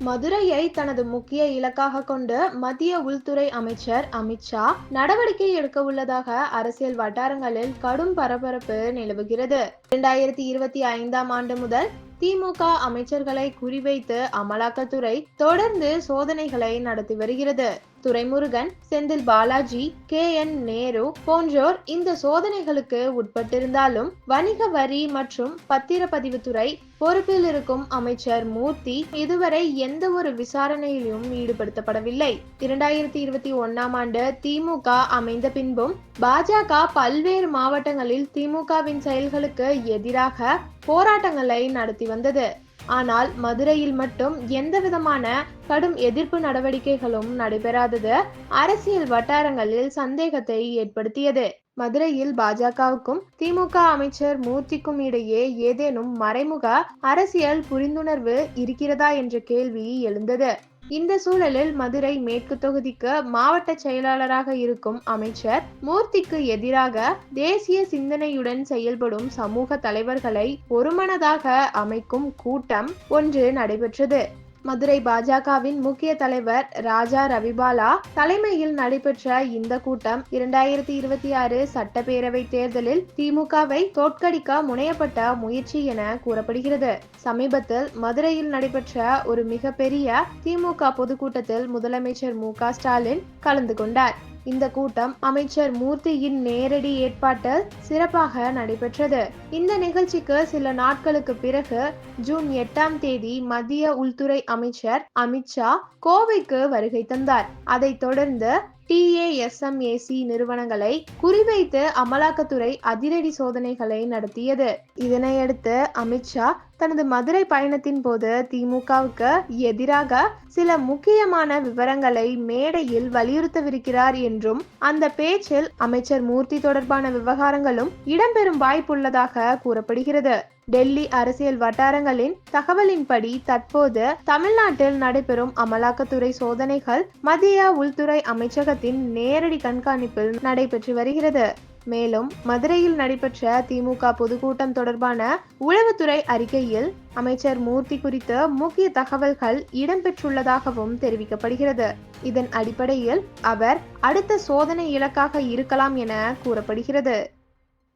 மதுரையை தனது முக்கிய இலக்காக கொண்டு மத்திய உள்துறை அமைச்சர் அமித்ஷா நடவடிக்கை எடுக்க உள்ளதாக அரசியல் வட்டாரங்களில் கடும் பரபரப்பு நிலவுகிறது. இரண்டாயிரத்தி இருபத்தி ஐந்தாம் ஆண்டு முதல் திமுக அமைச்சர்களை குறிவைத்து அமலாக்கத்துறை தொடர்ந்து சோதனைகளை நடத்தி வருகிறது. துரைமுருகன் செந்தில் பாலாஜி கே. என். நேரு போன்றோர் இந்த சோதனைகளுக்கு உட்பட்டிருந்தாலும் வணிக வரி மற்றும் பத்திரப்பதிவுத்துறை பொறுப்பில் இருக்கும் அமைச்சர் மூர்த்தி இதுவரை எந்த ஒரு விசாரணையிலும் ஈடுபடுத்தப்படவில்லை. இரண்டாயிரத்தி இருபத்தி ஒன்னாம் ஆண்டு திமுக அமைந்த பின்பும் பாஜக பல்வேறு மாவட்டங்களில் திமுகவின் செயல்களுக்கு எதிராக போராட்டங்களை நடத்தி வந்தது. ஆனால் மதுரையில் மட்டும் எந்த விதமான கடும் எதிர்ப்பு நடவடிக்கைகளும் நடைபெறாதது. அரசியல் வட்டாரங்களில் சந்தேகத்தை ஏற்படுத்தியது. மதுரையில் பாஜகவுக்கும் திமுக அமைச்சர் மூர்த்திக்கும் இடையே ஏதேனும் மறைமுக அரசியல் புரிந்துணர்வு இருக்கிறதா என்ற கேள்வி எழுந்தது. இந்த சூழலில் மதுரை மேற்கு தொகுதிக்கு மாவட்ட செயலாளராக இருக்கும் அமைச்சர் மூர்த்திக்கு எதிராக தேசிய சிந்தனையுடன் செயல்படும் சமூக தலைவர்களை ஒருமனதாக அமைக்கும் கூட்டம் ஒன்று நடைபெற்றது. மதுரை பாஜகவின் முக்கிய தலைவர் ராஜா ரவிபாலா தலைமையில் நடைபெற்ற இந்த கூட்டம் இரண்டாயிரத்தி இருபத்தி ஆறு சட்டப்பேரவை தேர்தலில் திமுகவை தோற்கடிக்க முனையப்பட்ட முயற்சி என கூறப்படுகிறது. சமீபத்தில் மதுரையில் நடைபெற்ற ஒரு மிகப்பெரிய திமுக பொதுக்கூட்டத்தில் முதலமைச்சர் மு ஸ்டாலின் கலந்து கொண்டார். இந்த கூட்டம் அமைச்சர் மூர்த்தியின் நேரடி ஏற்பாட்டில் சிறப்பாக நடைபெற்றது. இந்த நிகழ்ச்சிக்கு சில நாட்களுக்கு பிறகு ஜூன் எட்டாம் தேதி மத்திய உள்துறை அமைச்சர் அமித்ஷா கோவைக்கு வருகை தந்தார். அதைத் தொடர்ந்து டிஏஎஸ்எம்ஏசி நிறுவனங்களை குறிவைத்து அமலாக்கத்துறை அதிரடி சோதனைகளை நடத்தியது. இதனையடுத்து அமித்ஷா தனது மதுரை பயணத்தின் போது திமுகவுக்கு எதிராக சில முக்கியமான விவரங்களை மேடையில் வலியுறுத்தவிருக்கிறார் என்றும் அந்த பேச்சில் அமைச்சர் மூர்த்தி தொடர்பான விவகாரங்களும் இடம்பெறும் வாய்ப்புள்ளதாக கூறப்படுகிறது. டெல்லி அரசியல் வட்டாரங்களின் தகவலின்படி தற்போது தமிழ்நாட்டில் நடைபெறும் அமலாக்கத்துறை சோதனைகள் மத்திய உள்துறை அமைச்சகத்தின் நேரடி கண்காணிப்பில் நடைபெற்று வருகிறது. மேலும் மதுரையில் நடைபெற்ற திமுக பொதுக்கூட்டம் தொடர்பான உளவுத்துறை அறிக்கையில் அமைச்சர் மூர்த்தி குறித்து முக்கிய தகவல்கள் இடம்பெற்றுள்ளதாகவும் தெரிவிக்கப்படுகிறது. இதன் அடிப்படையில் அவர் அடுத்த சோதனை இலக்காக இருக்கலாம் என கூறப்படுகிறது.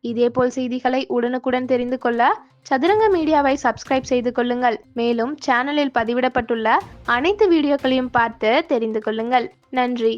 இதேபோல் செய்திகளை உடனுக்குடன் தெரிந்து கொள்ள சதுரங்க மீடியாவை சப்ஸ்கிரைப் செய்து கொள்ளுங்கள். மேலும் சேனலில் பதிவிடப்பட்டுள்ள அனைத்து வீடியோக்களையும் பார்த்து தெரிந்து கொள்ளுங்கள். நன்றி.